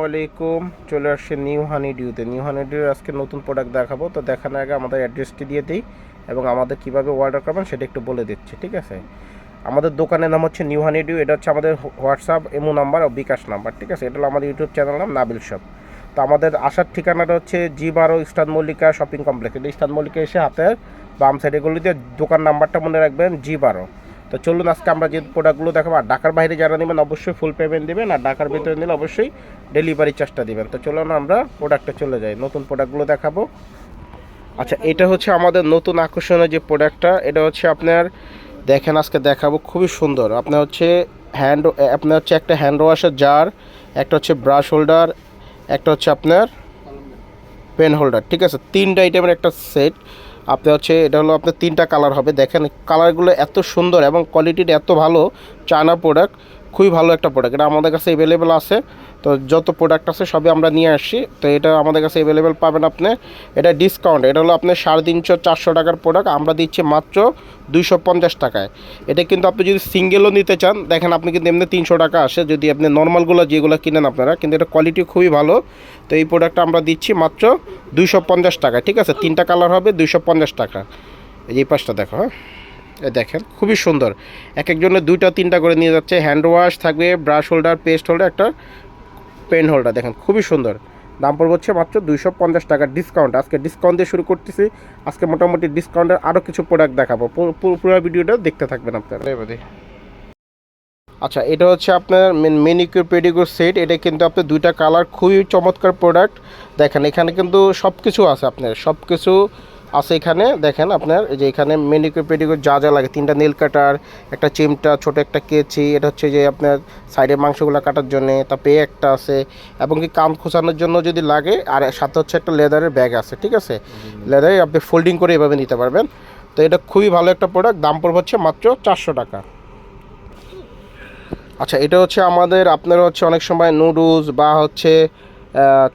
আসসালামাইকুম চলে আসছে নিউ হানি ডিউতে নিউ হানি ডিউ আজকে নতুন প্রোডাক্ট দেখাবো। তো দেখানোর আগে আমাদের অ্যাড্রেসটি দিয়ে দিই এবং আমাদের কীভাবে অর্ডার করবেন সেটা একটু বলে দিচ্ছি, ঠিক আছে? আমাদের দোকানের নাম হচ্ছে নিউ হানি ডিউ এটা হচ্ছে আমাদের হোয়াটসঅ্যাপ এমো নাম্বার ও বিকাশ নাম্বার ঠিক আছে? এটা হলো আমাদের ইউটিউব চ্যানেল নাম নাবিল শপ তো আমাদের আসার ঠিকানাটা হচ্ছে জি বারো ইস্টার্ন মল্লিকা শপিং কমপ্লেক্স এটা ইস্টার্ন মল্লিকা এসে হাতের বাম সাইডে গলিতে দোকান নাম্বারটা মনে রাখবেন জি বারো তো চলুন আজকে আমরা যে প্রোডাক্টগুলো দেখাবো, আর ঢাকার বাইরে যারা নেবেন অবশ্যই ফুল পেমেন্ট দেবেন, আর ঢাকার ভিতরে নিলে অবশ্যই ডেলিভারি চার্জটা দিবেন। তো চলুন আমরা প্রোডাক্টে চলে যাই, নতুন প্রোডাক্টগুলো দেখাবো। আচ্ছা এটা হচ্ছে আমাদের নতুন আকর্ষণীয় যে প্রোডাক্টটা এটা হচ্ছে আপনার, দেখেন আজকে দেখাবো, খুবই সুন্দর। আপনার হচ্ছে হ্যান্ড আপনার হচ্ছে একটা হ্যান্ড ওয়াশের জার একটা হচ্ছে ব্রাশ হোল্ডার একটা হচ্ছে আপনার পেন হোল্ডার ঠিক আছে? তিনটা আইটেমের একটা সেট আপনি হচ্ছে, এটা হলো আপনার তিনটা কালার হবে। দেখেন কালারগুলো এত সুন্দর এবং কোয়ালিটিটা এত ভালো চায়না প্রোডাক্ট খুবই ভালো একটা প্রোডাক্ট এটা আমাদের কাছে অ্যাভেলেবেল আছে। তো যত প্রোডাক্ট আছে সবই আমরা নিয়ে আসছি। তো এটা আমাদের কাছে অ্যাভেলেবেল পাবেন আপনি। এটা ডিসকাউন্ট এটা হলো আপনার সাড়ে তিনশো, চারশো টাকার প্রোডাক্ট আমরা দিচ্ছি মাত্র দুইশো পঞ্চাশ টাকায়। এটা কিন্তু আপনি যদি সিঙ্গেলও নিতে চান, দেখেন আপনি কিন্তু এমনি তিনশো টাকা আসে। যদি আপনি নর্মালগুলো যেগুলো কিনেন আপনারা, কিন্তু এটা কোয়ালিটি খুবই ভালো। তো এই প্রোডাক্টটা আমরা দিচ্ছি মাত্র দুইশো পঞ্চাশ টাকা ঠিক আছে? তিনটা কালার হবে, দুইশো পঞ্চাশ টাকা। এই পাশটা দেখো হ্যাঁ? দেখেন খুবই সুন্দর। এক একজনের দুইটা তিনটা করে নিয়ে যাচ্ছে। হ্যান্ড ওয়াশ থাকবে ব্রাশ হোল্ডার পেস্ট হোল্ডার একটা পেন হোল্ডার দেখেন খুবই সুন্দর। দাম পড়বে হচ্ছে মাত্র দুইশো পঞ্চাশ টাকার ডিসকাউন্ট আজকে ডিসকাউন্ট দিয়ে শুরু করতেছি। আজকে মোটামুটি ডিসকাউন্টের আরও কিছু প্রোডাক্ট দেখাবো। পুরো ভিডিওটা দেখতে থাকবেন আপনারা। আচ্ছা এটা হচ্ছে আপনার মেনিকিউর পেডিকিউর সেট এটা কিন্তু আপনার দুইটা কালার খুবই চমৎকার প্রোডাক্ট দেখেন এখানে কিন্তু সব কিছু আছে আপনার। সব কিছু আছে এখানে, দেখেন আপনার যে এখানে মেনিকিউর পেডিকিউর যা যা লাগে, তিনটা নীল কাটার একটা চিমটা, ছোট একটা কেচি, এটা হচ্ছে যে আপনার সাইডের মাংসগুলো কাটার জন্য, তারপরে একটা আছে, এবং কি কান খোঁচানোর জন্য যদি লাগে, আর সাথে হচ্ছে একটা লেদারের ব্যাগ আছে, ঠিক আছে? লেদারে আপনি ফোল্ডিং করে এভাবে নিতে পারবেন। তো এটা খুবই ভালো একটা প্রোডাক্ট দাম পড়বে হচ্ছে মাত্র চারশো টাকা। আচ্ছা এটা হচ্ছে আমাদের, আপনার হচ্ছে অনেক সময় নুডলস বা হচ্ছে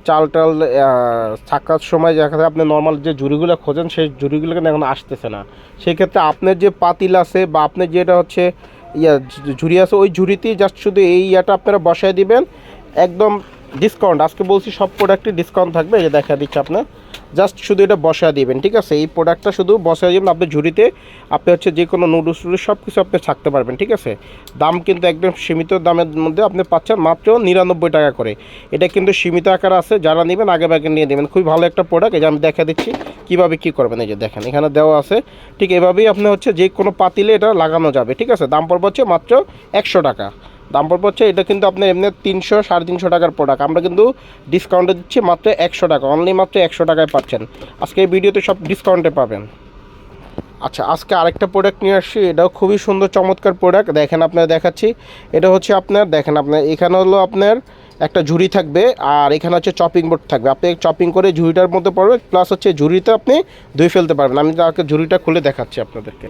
চাল টাল থাকার সময় দেখা যায় আপনি নর্মাল যে ঝুড়িগুলো খোঁজেন, সেই ঝুড়িগুলো কিন্তু এখন আসতেছে না। সেক্ষেত্রে আপনার যে পাতিল আছে বা আপনি যেটা হচ্ছে ইয়া, ঝুড়ি আছে, ওই ঝুড়িতেই জাস্ট শুধু এই ইয়াটা আপনারা বসায় দিবেন। একদম ডিসকাউন্ট আজকে বলছি সব প্রোডাক্টে ডিসকাউন্ট থাকবে, এই যে দেখা দিচ্ছে আপনার। জাস্ট শুধু এটা বসা দিবেন, ঠিক আছে? এই প্রোডাক্টটা শুধু বসায় দিবেন, আপনি ঝুড়িতে, আপনি হচ্ছে যে কোনো নুডলস টুডলস সব কিছু আপনি থাকতে পারবেন, ঠিক আছে? দাম কিন্তু একদম সীমিত দামের মধ্যে আপনি পাচ্ছেন মাত্র নিরানব্বই টাকা করে। এটা কিন্তু সীমিত আকার আছে, যারা নেবেন আগে আগে নিয়ে নেবেন। খুবই ভালো একটা প্রোডাক্ট এই যে আমি দেখা দিচ্ছি, কীভাবে কী করবেন, এই যে দেখেন, এখানে দেওয়া আছে। ঠিক এভাবেই আপনি হচ্ছে যে কোনো পাতিলে এটা লাগানো যাবে, ঠিক আছে? দাম পড়বে হচ্ছে মাত্র একশো টাকা। দাম পড়বে হচ্ছে, এটা কিন্তু আপনার এমনি তিনশো, সাড়ে তিনশো টাকার প্রোডাক্ট আমরা কিন্তু ডিসকাউন্টে দিচ্ছি মাত্র একশো টাকা অনলি মাত্র একশো টাকায় পাচ্ছেন। আজকে এই ভিডিওতে সব ডিসকাউন্টে পাবেন। আচ্ছা আজকে আরেকটা প্রোডাক্ট নিয়ে আসছি, এটাও খুবই সুন্দর, চমৎকার প্রোডাক্ট দেখেন আপনার দেখাচ্ছি, এটা হচ্ছে আপনার, দেখেন আপনার, এখানে হলো আপনার একটা ঝুড়ি থাকবে আর এখানে হচ্ছে চপিং বোর্ড থাকবে। আপনি চপিং করে ঝুড়িটার মধ্যে পড়বে প্লাস হচ্ছে ঝুড়িতে আপনি ধুয়ে ফেলতে পারবেন। আমি তাকে ঝুড়িটা খুলে দেখাচ্ছি আপনাদেরকে।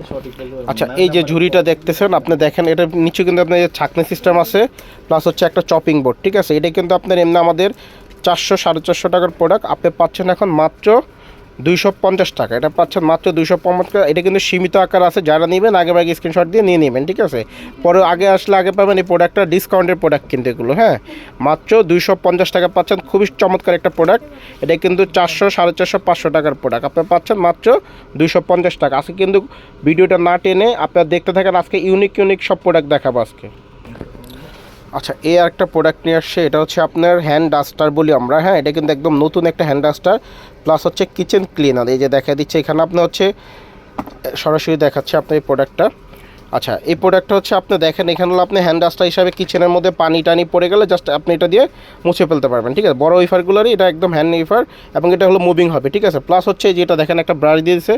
আচ্ছা এই যে ঝুড়িটা দেখতেছেন, আপনি দেখেন, এটা নিচে কিন্তু আপনার ছাঁকনি সিস্টেম আছে প্লাস হচ্ছে একটা চপিং বোর্ড ঠিক আছে? এটা কিন্তু আপনার এমনি আমাদের চারশো, সাড়ে চারশো টাকার প্রোডাক্ট আপনি পাচ্ছেন এখন মাত্র দুইশো পঞ্চাশ টাকা। এটা পাচ্ছেন মাত্র দুইশো পঞ্চাশ টাকা। এটা কিন্তু সীমিত আকার আছে। যারা নেবেন আগে আগে স্ক্রিনশট দিয়ে নিয়ে নেবেন, ঠিক আছে? পরে আগে আসলে আগে পাবেন এই প্রোডাক্টটা ডিসকাউন্টের প্রোডাক্ট কিন্তু এগুলো হ্যাঁ? মাত্র দুইশো পঞ্চাশ টাকা পাচ্ছেন। খুবই চমৎকার একটা প্রোডাক্ট এটা কিন্তু চারশো, সাড়ে চারশো, পাঁচশো টাকার প্রোডাক্ট আপনি পাচ্ছেন মাত্র দুইশো পঞ্চাশ টাকা। আজকে কিন্তু ভিডিওটা না টেনে আপনারা দেখতে থাকেন আজকে ইউনিক ইউনিক সব প্রোডাক্ট দেখাবো আজকে। আচ্ছা এ আর একটা প্রোডাক্ট নিয়ে আসছে, এটা হচ্ছে আপনার হ্যান্ড ডাস্টার বলি আমরা হ্যাঁ? এটা কিন্তু একদম নতুন একটা হ্যান্ড ডাস্টার প্লাস হচ্ছে কিচেন ক্লিনার এই যে দেখা দিচ্ছে এখানে আপনি হচ্ছে, সরাসরি দেখাচ্ছে আপনার এই প্রোডাক্টটা আচ্ছা এই প্রোডাক্টটা হচ্ছে আপনি দেখেন, এখানে হলো আপনি হ্যান্ড ডাস্টার হিসাবে কিচেনের মধ্যে পানি টানি পড়ে গেলে জাস্ট আপনি এটা দিয়ে মুছে ফেলতে পারবেন, ঠিক আছে? বড় ওইফারগুলোরই এটা একদম হ্যান্ড ওইফার এবং এটা হলো মুভিং হবে, ঠিক আছে? প্লাস হচ্ছে যেটা দেখেন, একটা ব্রাশ দিয়েছে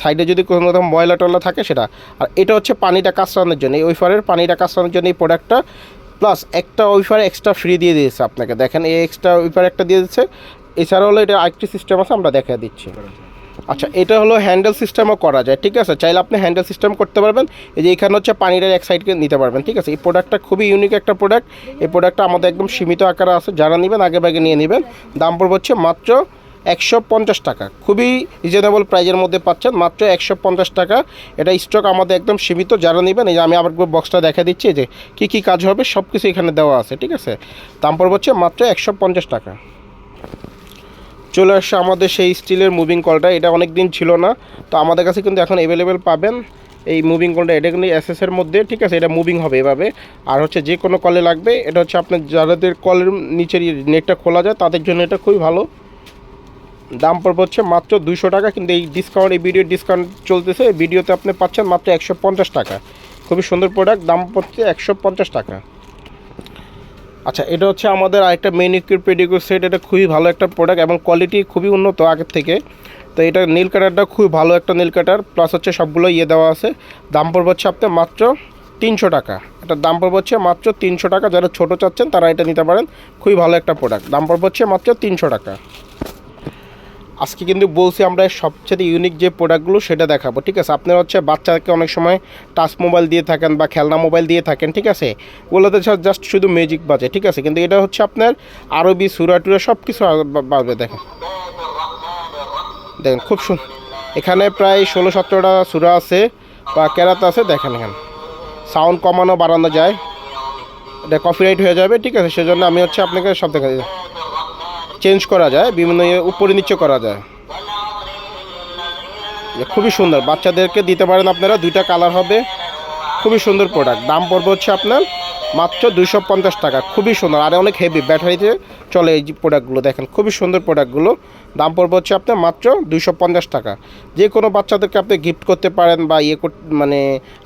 সাইডে যদি কোনো রকম ময়লা টয়লা থাকে সেটা। আর এটা হচ্ছে পানিটা কাঁচরানোর জন্য, এই ওইফারের পানিটা কাঁচরানোর জন্য এই প্রোডাক্টটা প্লাস একটা ওইফার এক্সট্রা ফ্রি দিয়ে দিয়েছে আপনাকে। দেখেন, এই এক্সট্রা ওইফার একটা দিয়ে দিচ্ছে। এছাড়া হলো এটা আরেকটি সিস্টেম আছে, আমরা দেখা দিচ্ছি। আচ্ছা এটা হলো হ্যান্ডেল সিস্টেমও করা যায়, ঠিক আছে? চাইলে আপনি হ্যান্ডেল সিস্টেম করতে পারবেন। এই যে এখানে হচ্ছে পানিটার এক সাইডকে নিতে পারবেন, ঠিক আছে? এই প্রোডাক্টটা খুবই ইউনিক একটা প্রোডাক্ট এই প্রোডাক্টটা আমাদের একদম সীমিত আকারে আছে। যারা নেবেন, আগে ভাগে নিয়ে নেবেন। দাম পড়বে হচ্ছে মাত্র একশো পঞ্চাশ টাকা। খুবই রিজনেবল প্রাইজের মধ্যে পাচ্ছেন। মাত্র একশো পঞ্চাশ টাকা। এটা স্টক আমাদের একদম সীমিত। যারা নেবেন, এই যে আমি আবার বক্সটা দেখা দিচ্ছি যে কী কী কাজ হবে সব কিছু এখানে দেওয়া আছে, ঠিক আছে? দাম পড়বে হচ্ছে মাত্র একশো পঞ্চাশ টাকা। চলে আসছে আমাদের সেই স্টিলের মুভিং কলটা এটা অনেক দিন ছিল না। তো আমাদের কাছে কিন্তু এখন অ্যাভেলেবেল পাবেন। এই মুভিং কলটা এটা কিন্তু এসএসের মধ্যে, ঠিক আছে? এটা মুভিং হবে এভাবে। আর হচ্ছে যে কোনো কলে লাগবে। এটা হচ্ছে আপনার যাদের কলের নিচের নেটটা খোলা যায়, তাদের জন্য এটা খুবই ভালো। দাম পড়বে হচ্ছে মাত্র দুশো টাকা, কিন্তু এই ডিসকাউন্ট এই ভিডিও ডিসকাউন্ট চলতেছে। এই ভিডিওতে আপনি পাচ্ছেন মাত্র একশো পঞ্চাশ টাকা। খুবই সুন্দর প্রোডাক্ট দাম পড়ছে একশো পঞ্চাশ টাকা। আচ্ছা এটা হচ্ছে আমাদের আরেকটা মেনিকিউর পেডিকিউর সেট এটা খুবই ভালো একটা প্রোডাক্ট এবং কোয়ালিটি খুবই উন্নত আগের থেকে। তো এটা নীল কাটারটা খুবই ভালো একটা নীল কাটার প্লাস হচ্ছে সবগুলো ইয়ে দেওয়া আছে। দাম পড়বে হচ্ছে আপনার মাত্র তিনশো টাকা। এটার দাম পড়বে হচ্ছে মাত্র তিনশো টাকা। যারা ছোটো চাচ্ছেন, তারা এটা নিতে পারেন। খুবই ভালো একটা প্রোডাক্ট দাম পড়বে হচ্ছে মাত্র তিনশো টাকা। আজকে কিন্তু বলছি আমরা সবচেয়ে ইউনিক যে প্রোডাক্টগুলো সেটা দেখাবো, ঠিক আছে? আপনারা হচ্ছে বাচ্চাকে অনেক সময় টাচ মোবাইল দিয়ে থাকেন বা খেলনা মোবাইল দিয়ে থাকেন, ঠিক আছে? ওগুলোতে জাস্ট শুধু ম্যাজিক বাজে, ঠিক আছে? কিন্তু এটা হচ্ছে আপনার আরবি সুরা টুরা সব কিছু বাজবে, দেখেন। দেখেন, খুব সুন্দর এখানে প্রায় ষোলো সতেরোটা সুরা আছে বা কেরাত আছে, দেখেন এখানে। সাউন্ড কমানো বাড়ানো যায়। এটা কপিরাইট হয়ে যাবে, ঠিক আছে? সেজন্য আমি হচ্ছে আপনাকে সব দেখা চেঞ্জ করা যায়, বিভিন্ন ইয়ে উপরে নিচে করা যায়। খুবই সুন্দর। বাচ্চাদেরকে দিতে পারেন আপনারা, দুইটা কালার হবে। খুবই সুন্দর প্রোডাক্ট দাম পড়বে হচ্ছে আপনার মাত্র দুইশো পঞ্চাশ টাকা। খুবই সুন্দর। আর অনেক হেভি ব্যাটারিতে চলে এই প্রোডাক্টগুলো দেখেন, খুবই সুন্দর প্রোডাক্টগুলো দাম পড়বে হচ্ছে আপনার মাত্র দুইশো পঞ্চাশ টাকা। যে কোনো বাচ্চাদেরকে আপনি গিফট করতে পারেন বা ইয়ে মানে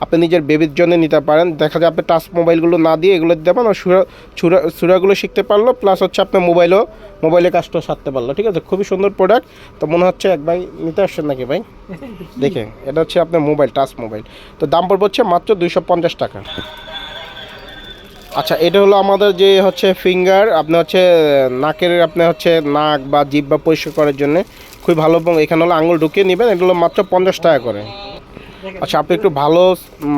আপনি নিজের বেবির জন্য নিতে পারেন। দেখা যায় আপনি টাচ মোবাইলগুলো না দিয়ে এগুলো দিতে পারেন, সুরা সুরা সুরাগুলো শিখতে পারল প্লাস হচ্ছে আপনার মোবাইলও মোবাইলে কাজটা সারতে পারল, ঠিক আছে? খুবই সুন্দর প্রোডাক্ট তো মনে হচ্ছে এক ভাই নিতে আসছেন নাকি ভাই? দেখে এটা হচ্ছে আপনার মোবাইল টাচ মোবাইল তো দাম পড়বে হচ্ছে মাত্র দুইশো পঞ্চাশ টাকা। আচ্ছা এটা হলো আমাদের যে হচ্ছে ফিঙ্গার আপনি হচ্ছে, নাকের, আপনি হচ্ছে নাক বা জিভ বা পরিষ্কার করার জন্য খুবই ভালো এবং এখানে হলো আঙুল ঢুকিয়ে নেবেন, এটা হলো মাত্র পঞ্চাশ টাকা করে। আচ্ছা আপনি একটু ভালো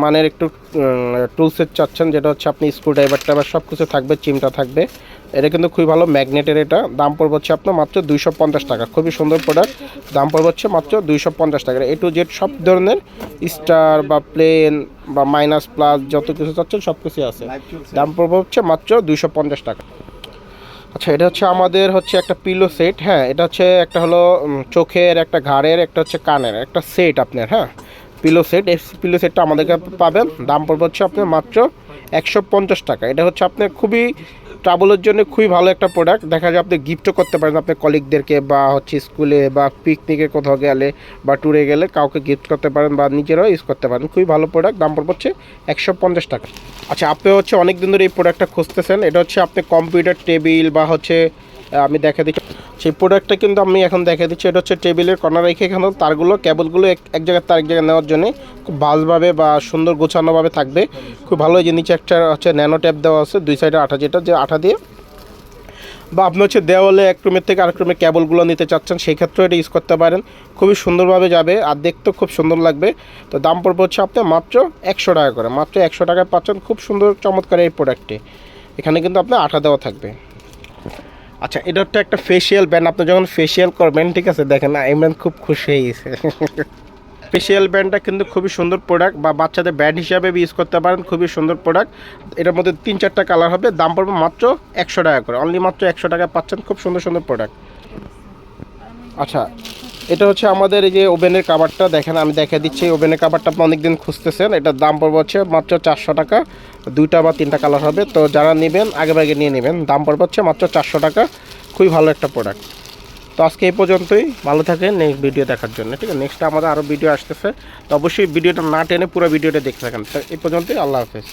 মানের একটু টুলসেট চাচ্ছেন যেটা হচ্ছে আপনি স্ক্রু ড্রাইভারটা বা সব কিছু থাকবে চিমটা থাকবে। এটা কিন্তু খুবই ভালো ম্যাগনেটের এটা। দাম পড়বে হচ্ছে আপনার মাত্র দুইশো পঞ্চাশ টাকা। খুবই সুন্দর প্রোডাক্ট দাম পড়বে হচ্ছে মাত্র দুইশো পঞ্চাশ টাকা। এ টু জেড সব ধরনের স্টার বা প্লেন বা মাইনাস প্লাস যত কিছু চাচ্ছেন সব কিছুই আছে দাম পড়বে হচ্ছে মাত্র দুইশো পঞ্চাশ টাকা। আচ্ছা এটা হচ্ছে আমাদের হচ্ছে একটা পিলো সেট হ্যাঁ। এটা হচ্ছে একটা হলো চোখের একটা ঘাড়ের একটা হচ্ছে কানের একটা সেট আপনার হ্যাঁ। পিলো সেট এই পিলো সেটটা আমাদের কাছে পাবেন। দাম পড়বে হচ্ছে আপনার মাত্র একশো পঞ্চাশ টাকা। এটা হচ্ছে আপনার খুবই ট্রাভেলের জন্য খুবই ভালো একটা প্রোডাক্ট দেখা যায় আপনি গিফটও করতে পারেন আপনার কলিগদেরকে বা হচ্ছে স্কুলে বা পিকনিকে কোথাও গেলে বা ট্যুরে গেলে কাউকে গিফট করতে পারেন বা নিজেরাও ইউজ করতে পারেন। খুবই ভালো প্রোডাক্ট দাম পড়বে হচ্ছে একশো পঞ্চাশ টাকা। আচ্ছা আপনি হচ্ছে অনেক দিন ধরে এই প্রোডাক্টটা খুঁজতেছেন। এটা হচ্ছে আপনি কম্পিউটার টেবিল বা হচ্ছে আমি দেখা দিচ্ছি। সেই প্রোডাক্টটা কিন্তু আমি এখন দেখা দিচ্ছি। এটা হচ্ছে টেবিলের কর্নার রেখে এখানে তারগুলো কেবলগুলো এক জায়গায় তার এক জায়গায় নেওয়ার জন্য খুব ভালোভাবে বা সুন্দর গোছানোভাবে থাকবে। খুব ভালো যে নিচে একটা হচ্ছে ন্যানো ট্যাপ দেওয়া আছে, দুই সাইডে আঠা যেটা, যে আঠা দিয়ে। বা আপনি হচ্ছে দেওয়ালে এক রুমের থেকে আরেক রুমে কেবলগুলো নিতে চাচ্ছেন, সেই ক্ষেত্রেও এটা ইউজ করতে পারেন। খুবই সুন্দরভাবে যাবে আর দেখতেও খুব সুন্দর লাগবে। তো দাম পড়বে হচ্ছে আপনার মাত্র একশো টাকা করে। মাত্র একশো টাকায় পাচ্ছেন খুব সুন্দর চমৎকার এই প্রোডাক্টটি এখানে কিন্তু আপনার আঠা দেওয়া থাকবে। আচ্ছা এটা হচ্ছে একটা ফেসিয়াল ব্যান্ড আপনি যখন ফেসিয়াল করবেন, ঠিক আছে, দেখেন না, ইমরান খুব খুশি হয়ে গেছে। ফেসিয়াল ব্যান্ডটা কিন্তু খুবই সুন্দর প্রোডাক্ট বা বাচ্চাদের ব্যান্ড হিসাবে ইউজ করতে পারেন, খুবই সুন্দর প্রোডাক্ট এটার মধ্যে তিন চারটা কালার হবে, দাম পড়বে মাত্র একশো টাকা করে। অনলি মাত্র একশো টাকা পাচ্ছেন, খুব সুন্দর সুন্দর প্রোডাক্ট আচ্ছা এটা হচ্ছে আমাদের এই যে ওভেনের কাবারটা দেখেন, আমি দেখা দিচ্ছি ওভেনের কাবারটা আপনি অনেকদিন খুঁজতেছেন। এটার দাম পড়বে হচ্ছে মাত্র চারশো টাকা। দুইটা বা তিনটা কালার হবে। তো যারা নেবেন, আগে ভাগে নিয়ে নেবেন। দাম পড়বে হচ্ছে মাত্র চারশো টাকা। খুবই ভালো একটা প্রোডাক্ট তো আজকে এই পর্যন্তই। ভালো থাকে নেক্সট ভিডিও দেখার জন্য। ঠিক আছে? নেক্সট আমাদের আরও ভিডিও আসতেছে। তো অবশ্যই ভিডিওটা না টেনে পুরো ভিডিওটা দেখতে থাকেন। তো এই পর্যন্তই। আল্লাহ হাফেজ।